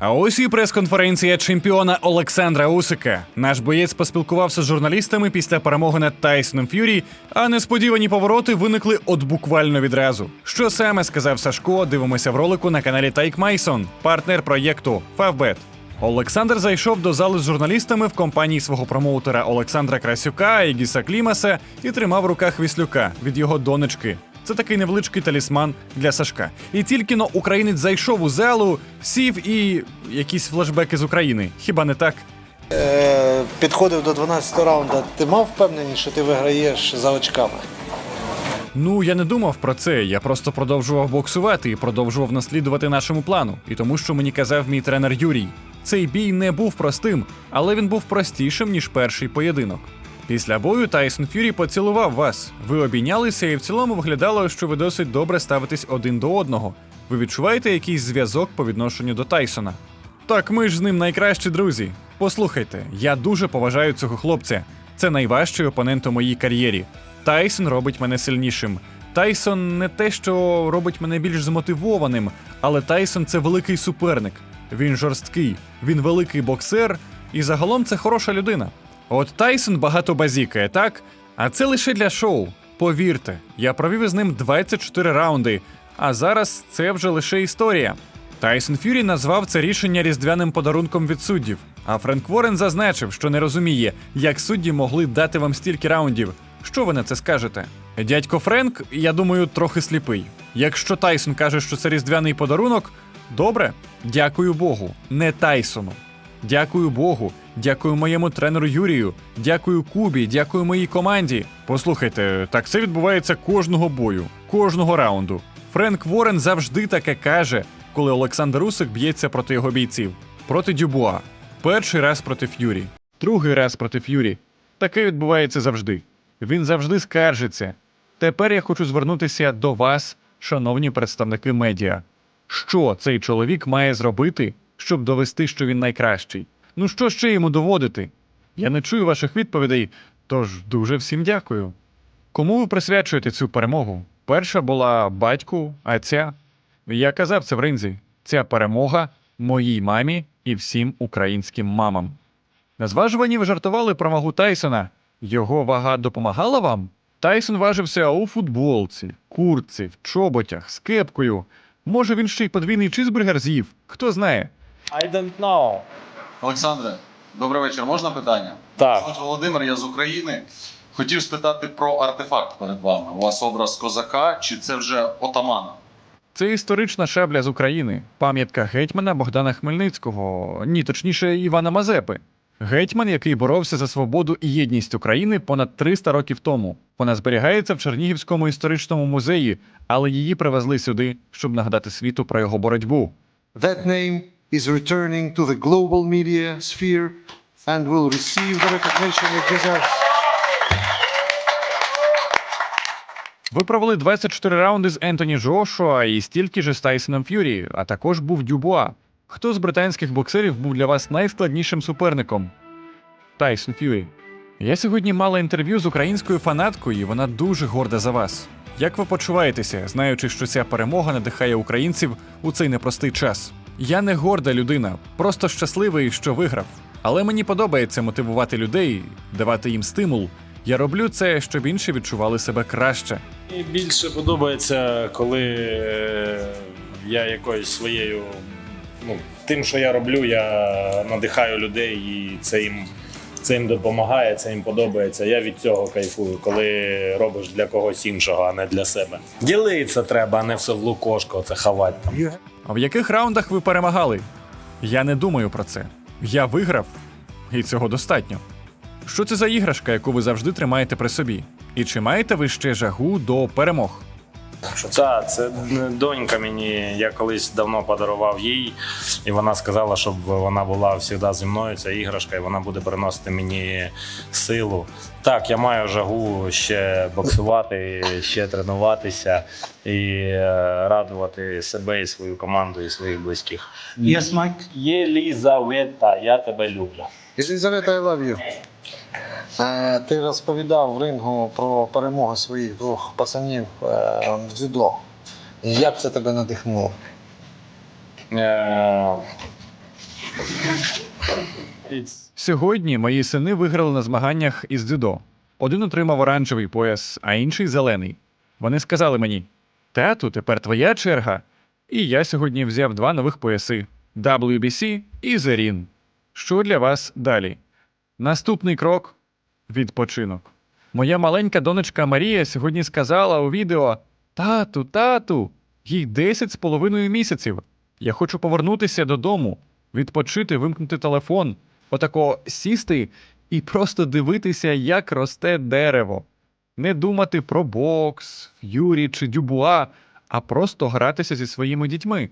А ось і прес-конференція чемпіона Олександра Усика. Наш боєць поспілкувався з журналістами після перемоги над Тайсоном Ф'юрі, а несподівані повороти виникли от буквально відразу. Що саме сказав Сашко? Дивимося в ролику на каналі Тайк Майсон, партнер проєкту Фавбет. Олександр зайшов до зали з журналістами в компанії свого промоутера Олександра Красюка, Егіса Клімаса і тримав в руках віслюка від його донечки. Це такий невеличкий талісман для Сашка. І тільки но українець зайшов у залу, сів і якісь флешбеки з України. Хіба не так? Е, підходив до 12 раунда. Ти мав впевненість, що ти виграєш за очками? Ну, я не думав про це. Я просто продовжував боксувати і продовжував наслідувати нашому плану. І тому, що мені казав мій тренер Юрій. Цей бій не був простим, але він був простішим, ніж перший поєдинок. Після бою Тайсон Фюрі поцілував вас. Ви обійнялися, і в цілому виглядало, що ви досить добре ставитесь один до одного. Ви відчуваєте якийсь зв'язок по відношенню до Тайсона? Так, ми ж з ним найкращі друзі. Послухайте, я дуже поважаю цього хлопця. Це найважчий опонент у моїй кар'єрі. Тайсон робить мене сильнішим. Тайсон не те, що робить мене більш змотивованим, але Тайсон це великий суперник. Він жорсткий, він великий боксер, і загалом це хороша людина. От Тайсон багато базікає, так? А це лише для шоу. Повірте, я провів із ним 24 раунди, а зараз це вже лише історія. Тайсон Фюрі назвав це рішення різдвяним подарунком від суддів. А Френк Ворен зазначив, що не розуміє, як судді могли дати вам стільки раундів. Що ви на це скажете? Дядько Френк, я думаю, трохи сліпий. Якщо Тайсон каже, що це різдвяний подарунок, добре, дякую Богу, не Тайсону. Дякую Богу, дякую моєму тренеру Юрію, дякую Кубі, дякую моїй команді. Послухайте, так це відбувається кожного бою, кожного раунду. Френк Ворен завжди таке каже, коли Олександр Усик б'ється проти його бійців. Проти Дюбуа. Перший раз проти Ф'юрі. Другий раз проти Ф'юрі. Таке відбувається завжди. Він завжди скаржиться. Тепер я хочу звернутися до вас, шановні представники медіа. Що цей чоловік має зробити, щоб довести, що він найкращий? Ну що ще йому доводити? Я не чую ваших відповідей, тож дуже всім дякую. Кому ви присвячуєте цю перемогу? Перша була батьку, а ця. Я казав це в ринзі. Ця перемога моїй мамі і всім українським мамам. На зважуванні ви жартували про вагу Тайсона. Його вага допомагала вам? Тайсон важився у футболці, куртці, в чоботях, з кепкою. Може, він ще й подвійний чизбургер з'їв? Хто знає? I don't know. Олександре, добрий вечір. Можна питання? Так. Звати Володимир, я з України. Хотів спитати про артефакт перед вами. У вас образ козака чи це вже отамана? Це історична шабля з України, пам'ятка гетьмана Богдана Хмельницького, ні, точніше, Івана Мазепи. Гетьман, який боровся за свободу і єдність України понад 300 років тому. Вона зберігається в Чернігівському історичному музеї, але її привезли сюди, щоб нагадати світу про його боротьбу. That name is returning to the global media sphere and will receive the recognition it deserves. Ви провели 24 раунди з Ентоні Джошуа і стільки ж з Тайсоном Ф'юрі, а також був Дюбуа. Хто з британських боксерів був для вас найскладнішим суперником? Тайсон Ф'юрі. Я сьогодні мала інтерв'ю з українською фанаткою, і вона дуже горда за вас. Як ви почуваєтеся, знаючи, що ця перемога надихає українців у цей непростий час? Я не горда людина, просто щасливий, що виграв. Але мені подобається мотивувати людей, давати їм стимул. Я роблю це, щоб інші відчували себе краще. Мені більше подобається, коли е, я якоюсь своєю. Ну, тим, що я роблю, я надихаю людей, і це їм, це їм допомагає, це їм подобається. Я від цього кайфую, коли робиш для когось іншого, а не для себе. Ділитися треба, а не все в лукошко, це хавать там. А в яких раундах ви перемагали? Я не думаю про це. Я виграв, і цього достатньо. Що це за іграшка, яку ви завжди тримаєте при собі? І чи маєте ви ще жагу до перемог? Це, це донька мені, я колись давно подарував їй, і вона сказала, щоб вона була завжди зі мною, ця іграшка, і вона буде приносити мені силу. Так, я маю жагу ще боксувати, ще тренуватися і е, радувати себе і свою команду, і своїх близьких. Yes, Mike. Єлізавета, я тебе люблю. Єлизавета, I love you. Е, Ти розповідав в рингу про перемогу своїх двох пацанів е, в дзюдо. Як це тебе надихнуло? Е, Сьогодні мої сини виграли на змаганнях із дзюдо. Один отримав оранжевий пояс, а інший зелений. Вони сказали мені: Тату, тепер твоя черга. І я сьогодні взяв два нових пояси WBC і Zerін. Що для вас далі? Наступний крок відпочинок. Моя маленька донечка Марія сьогодні сказала у відео: Тату, тату, їй 10 з половиною місяців. Я хочу повернутися додому, відпочити, вимкнути телефон, отако сісти і просто дивитися, як росте дерево. Не думати про бокс, Юрі чи Дюбуа, а просто гратися зі своїми дітьми.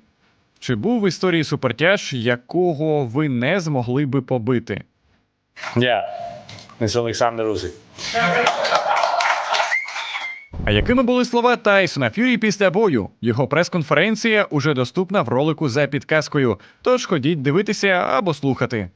Чи був в історії супертяж, якого ви не змогли би побити? Я. Це Олександр Русик. А якими були слова Тайсона Фюрі після бою? Його прес-конференція уже доступна в ролику за підказкою. Тож ходіть дивитися або слухати.